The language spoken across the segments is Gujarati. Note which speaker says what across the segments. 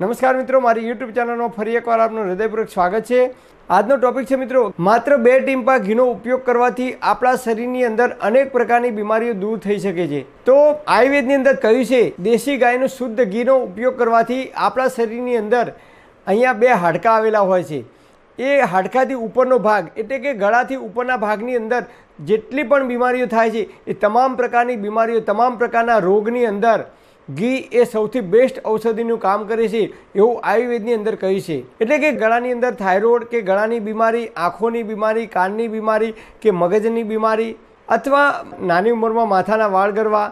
Speaker 1: નમસ્કાર મિત્રો, મારી યુટ્યુબ ચેનલમાં ફરી એકવાર આપનું હૃદયપૂર્વક સ્વાગત છે. આજનો ટોપિક છે મિત્રો, માત્ર બે ટીમ્પા ઘીનો ઉપયોગ કરવાથી આપણા શરીરની અંદર અનેક પ્રકારની બીમારીઓ દૂર થઈ શકે છે. તો આયુર્વેદની અંદર કહ્યું છે, દેશી ગાયનું શુદ્ધ ઘીનો ઉપયોગ કરવાથી આપણા શરીરની અંદર અહીંયા બે હાડકાં આવેલા હોય છે. એ હાડકાથી ઉપરનો ભાગ, એટલે કે ગળાથી ઉપરના ભાગની અંદર જેટલી પણ બીમારીઓ થાય છે, એ તમામ પ્રકારની બીમારીઓ, તમામ પ્રકારના રોગની અંદર ઘી એ સૌથી બેસ્ટ ઔષધિનું કામ કરે છે એવું આયુર્વેદની અંદર કહ્યું છે. એટલે કે ગળાની અંદર થાઇરોઇડ કે ગળાની બીમારી, આંખોની બીમારી, કાનની બીમારી કે મગજની બીમારી અથવા નાની ઉંમરમાં માથાના વાળ ગરવા,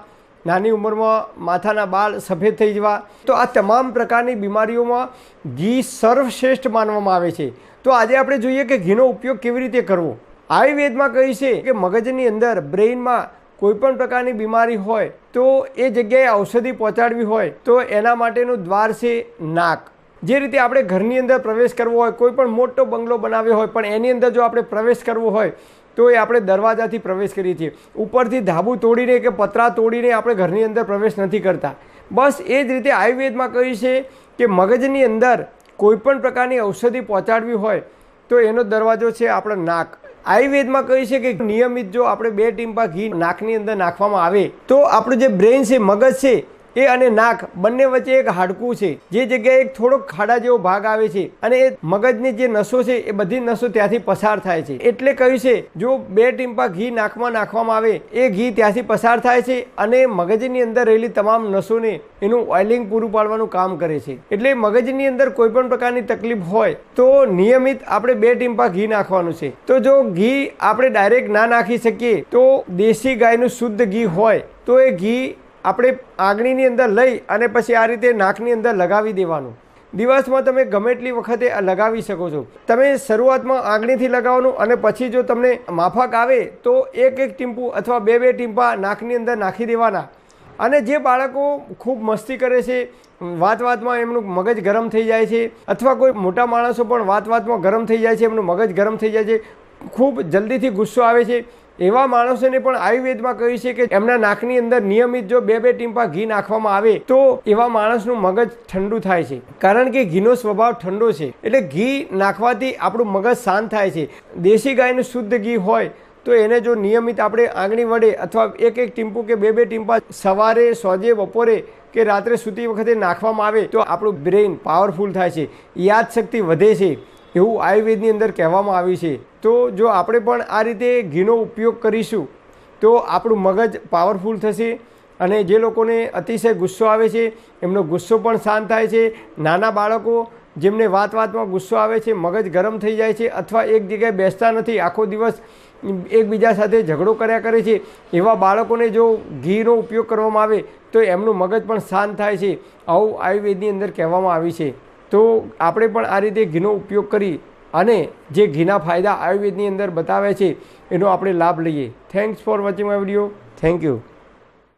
Speaker 1: નાની ઉંમરમાં માથાના બાળ સફેદ થઈ જવા, તો આ તમામ પ્રકારની બીમારીઓમાં ઘી સર્વશ્રેષ્ઠ માનવામાં આવે છે. તો આજે આપણે જોઈએ કે ઘીનો ઉપયોગ કેવી રીતે કરવો. આયુર્વેદમાં કહી છે કે મગજની અંદર, બ્રેઇનમાં કોઈપણ પ્રકારની બીમારી હોય તો એ જગ્યાએ ઔષધિ પહોંચાડવી હોય તો એના માટેનું દ્વાર છે નાક. જે રીતે આપણે ઘરની અંદર પ્રવેશ કરવો હોય કોઈ પણ મોટો બંગલો બનાવ્યો હોય, પણ એની અંદર જો આપણે પ્રવેશ કરવો હોય, તો એ આપણે દરવાજાથી પ્રવેશ કરીએ છીએ. ઉપરથી ધાબુ તોડીને કે પતરા તોડીને આપણે ઘરની અંદર પ્રવેશ નથી કરતા. બસ એ જ રીતે આયુર્વેદમાં કહ્યું છે કે મગજની અંદર કોઈપણ પ્રકારની ઔષધિ પહોંચાડવી હોય, તો એનો દરવાજો છે આપણો નાક. આયુર્વેદમાં કહ્યું છે કે નિયમિત જો આપણે બે ટીમ્પા ઘી નાકની અંદર નાખવામાં આવે, તો આપણું જે બ્રેઇન છે, મગજ છે એ અને નાક બંને વચ્ચે એક હાડકું છે. જે જગ્યાએ એક થોડોક ખાડા જેવો ભાગ આવે છે અને એ મગજની જે નસો છે એ બધી નસો ત્યાંથી પસાર થાય છે. એટલે કહ્યું છે, જો બે ટીમ્પા ઘી નાકમાં નાખવામાં આવે, એ ઘી ત્યાંથી પસાર થાય છે અને મગજની અંદર રહેલી તમામ નસોને એનું ઓઇલિંગ પૂરું પાડવાનું કામ કરે છે. એટલે મગજની અંદર કોઈ પણ પ્રકારની તકલીફ હોય, તો નિયમિત આપણે બે ટીમ્પા ઘી નાખવાનું છે. તો જો ઘી આપણે ડાયરેક્ટ ના નાખી શકીએ, તો દેશી ગાયનું શુદ્ધ ઘી હોય, તો એ ઘી આપણે આંગળીની અંદર લઈ અને પછી આ રીતે નાકની અંદર લગાવી દેવાનું. દિવસમાં તમે ગમે એટલી વખતે લગાવી શકો છો. તમે શરૂઆતમાં આંગળીથી લગાવવાનું અને પછી જો તમને માફક આવે તો એક એક ટીમ્પુ અથવા બે બે ટીમ્પા નાકની અંદર નાખી દેવાના. અને જે બાળકો ખૂબ મસ્તી કરે છે, વાત વાતમાં એમનું મગજ ગરમ થઈ જાય છે, અથવા કોઈ મોટા માણસો પણ વાત વાતમાં ગરમ થઈ જાય છે, એમનું મગજ ગરમ થઈ જાય છે, ખૂબ જલ્દીથી ગુસ્સો આવે છે એવા માણસોને પણ આયુર્વેદમાં કહ્યું છે કે એમના નાકની અંદર નિયમિત જો બે બે ટીમ્પા ઘી નાખવામાં આવે, તો એવા માણસનું મગજ ઠંડુ થાય છે. કારણ કે ઘીનો સ્વભાવ ઠંડો છે. એટલે ઘી નાખવાથી આપણું મગજ શાંત થાય છે. દેશી ગાયનું શુદ્ધ ઘી હોય, તો એને જો નિયમિત આપણે આંગળી વડે અથવા એક એક ટીમ્પુ કે બે બે ટીમ્પા સવારે, સોજે, બપોરે કે રાત્રે સૂતી વખતે નાખવામાં આવે, તો આપણું બ્રેઇન પાવરફુલ થાય છે. યાદશક્તિ વધે છે. એવું આયુર્વેદની અંદર કહેવામાં આવ્યું છે. તો જો આપણે પણ આ રીતે ઘીનો ઉપયોગ કરીશું, તો આપણું મગજ પાવરફુલ થશે અને જે લોકોને અતિશય ગુસ્સો આવે છે, એમનો ગુસ્સો પણ શાંત થાય છે. નાના બાળકો જેમને વાત વાતમાં ગુસ્સો આવે છે, મગજ ગરમ થઈ જાય છે અથવા એક જગ્યાએ બેસતા નથી, આખો દિવસ એકબીજા સાથે ઝઘડો કર્યા કરે છે, એવા બાળકોને જો ઘીનો ઉપયોગ કરવામાં આવે, તો એમનું મગજ પણ શાંત થાય છે. આવું આયુર્વેદની અંદર કહેવામાં આવ્યું છે. તો આપણે પણ આ રીતે ઘીનો ઉપયોગ કરી અને જે ઘીના ફાયદા આયુર્વેદની અંદર બતાવે છે, એનો આપણે લાભ લઈએ. Thanks for watching my video thank you